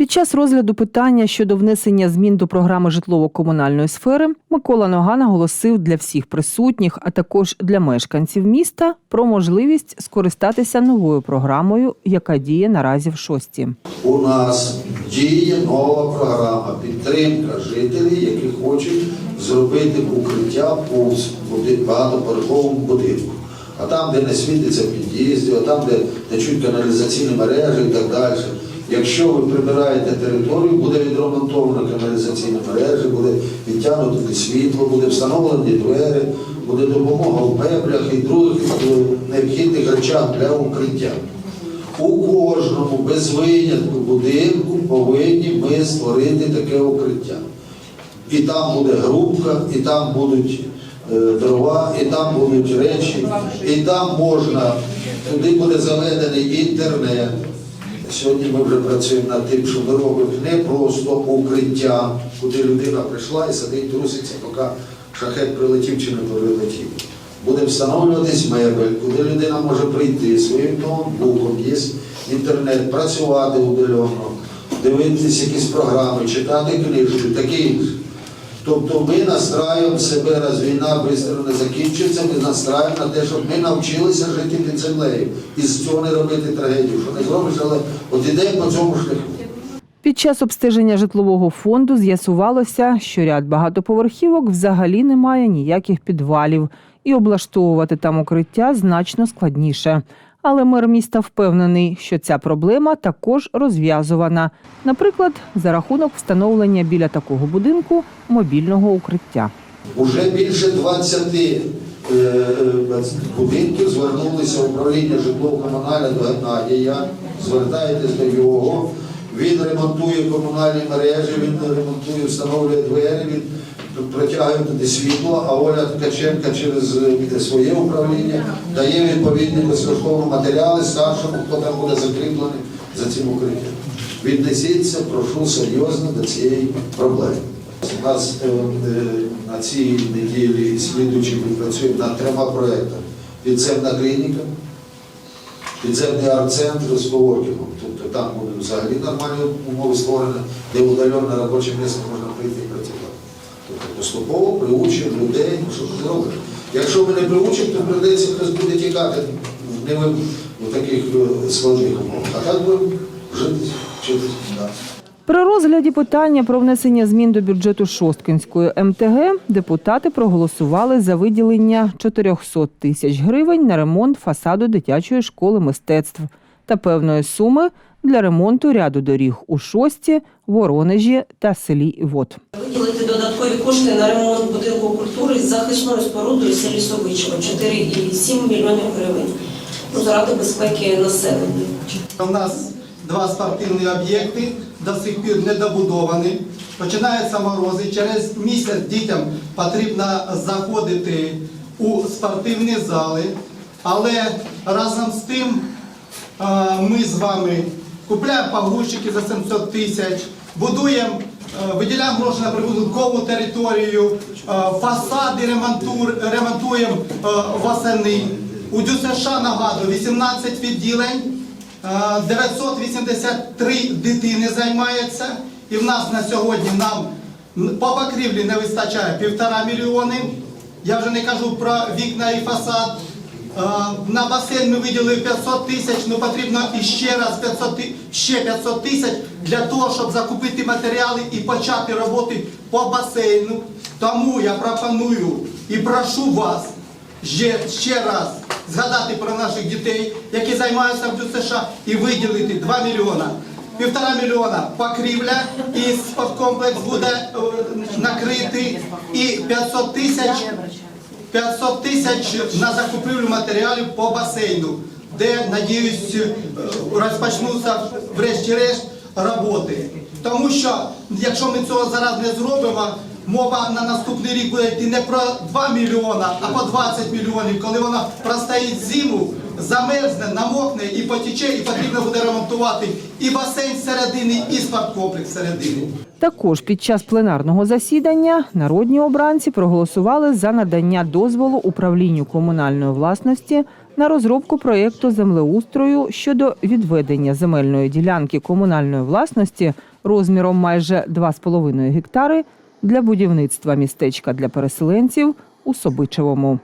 Під час розгляду питання щодо внесення змін до програми житлово-комунальної сфери Микола Нога наголосив для всіх присутніх, а також для мешканців міста, про можливість скористатися новою програмою, яка діє наразі в шості. У нас діє нова програма підтримка жителів, які хочуть зробити укриття по багатоповерховому будинку. А там, де не світиться під'їзди, а там, де течуть каналізаційні мережі і так далі. Якщо ви прибираєте територію, буде відремонтовано каналізаційні мережі, буде відтягнуто світло, буде встановлені двері, буде допомога в меблях і других е, необхідних речах для укриття. У кожному без винятку будинку повинні ми створити таке укриття. І там буде грубка, і там будуть е, дрова, і там будуть речі, і там можна, туди буде заведений інтернет. Сьогодні ми вже працюємо над тим, що ми робимо не просто укриття, куди людина прийшла і сидить, труситься, поки шахет прилетів чи не прилетів. Буде встановлюватись мебель, куди людина може прийти своїм ноутбуком, є інтернет, працювати удалено, дивитися якісь програми, читати книжки, таке інше. Тобто ми настраюємо себе, раз війна швидко не закінчиться, ми настраюємо на те, щоб ми навчилися жити під землею і з цього не робити трагедію. Що не зробиш, але от ідемо по цьому шляху. Під час обстеження житлового фонду з'ясувалося, що ряд багатоповерхівок взагалі не має ніяких підвалів, і облаштовувати там укриття значно складніше. Але мер міста впевнений, що ця проблема також розв'язувана, наприклад, за рахунок встановлення біля такого будинку мобільного укриття. Уже більше 20 е, е, будинків звернулися в управління житлово-комунальне до Геннадія, звертайтесь до його. Він ремонтує комунальні мережі, він ремонтує, встановлює двері, він протягує туди світло, а Оля Ткаченка через е, своє управління дає відповідні безкоштовні матеріали старшому, хто там буде закріплений за цим укриттям. Віднесіться, прошу серйозно до цієї проблеми. У нас е, е, на цій неділі і слідуючі ми працюємо над трьома проектами. Підземна клініка, підземний арт-центр з коворкінгом. Тобто там будуть взагалі нормальні умови створені, де удалене робоче місце можна прийти і працювати. Тобто поступово приучимо людей, ну що ти робиш. Якщо ми не приучимо, то прийдеться хтось буде тікати в, таких е, складних умовах. А так будемо жити, вчитися. При розгляді питання про внесення змін до бюджету Шосткинської МТГ депутати проголосували за виділення 400 тисяч гривень на ремонт фасаду дитячої школи мистецтв та певної суми для ремонту ряду доріг у Шості, Воронежі та селі Івот. Виділити додаткові кошти на ремонт будинку культури з захисною спорудою селі Совичево 4,7 мільйонів гривень ну, заради безпеки населення. У нас два спортивні об'єкти до сих пір не добудовані. Починаються морози. Через місяць дітям потрібно заходити у спортивні зали. Але разом з тим ми з вами купляємо погрузчики за 700 тисяч, будуємо, е, виділяємо гроші на прибудинкову територію, е, фасади ремонтуємо е, восени. У ДЮСШ нагадую 18 відділень. Е, 983 дитини займається, і в нас на сьогодні нам по покрівлі не вистачає півтора мільйони. Я вже не кажу про вікна і фасад. Е, На басейн ми виділили 500 тисяч, ну потрібно іще раз 500, ще 500 тисяч для того, щоб закупити матеріали і почати роботи по басейну. Тому я пропоную і прошу вас ще, ще раз згадати про наших дітей, які займаються в ДЮСШ, і виділити 2 мільйона. Півтора мільйона покрівля і спорткомплекс буде е, накритий і 500 тисяч 500 тисяч на закупівлю матеріалів по басейну, де, надіюсь, е, розпочнуться врешті-решт роботи. Тому що, якщо ми цього зараз не зробимо, мова на наступний рік буде йти не про 2 мільйона, а по 20 мільйонів. Коли вона простоїть зиму, замерзне, намокне і потіче, і потрібно буде ремонтувати і басейн зсередини, і спорткомплекс зсередини. Також під час пленарного засідання народні обранці проголосували за надання дозволу управлінню комунальної власності на розробку проєкту землеустрою щодо відведення земельної ділянки комунальної власності розміром майже 2,5 гектари для будівництва містечка для переселенців у Собичевому.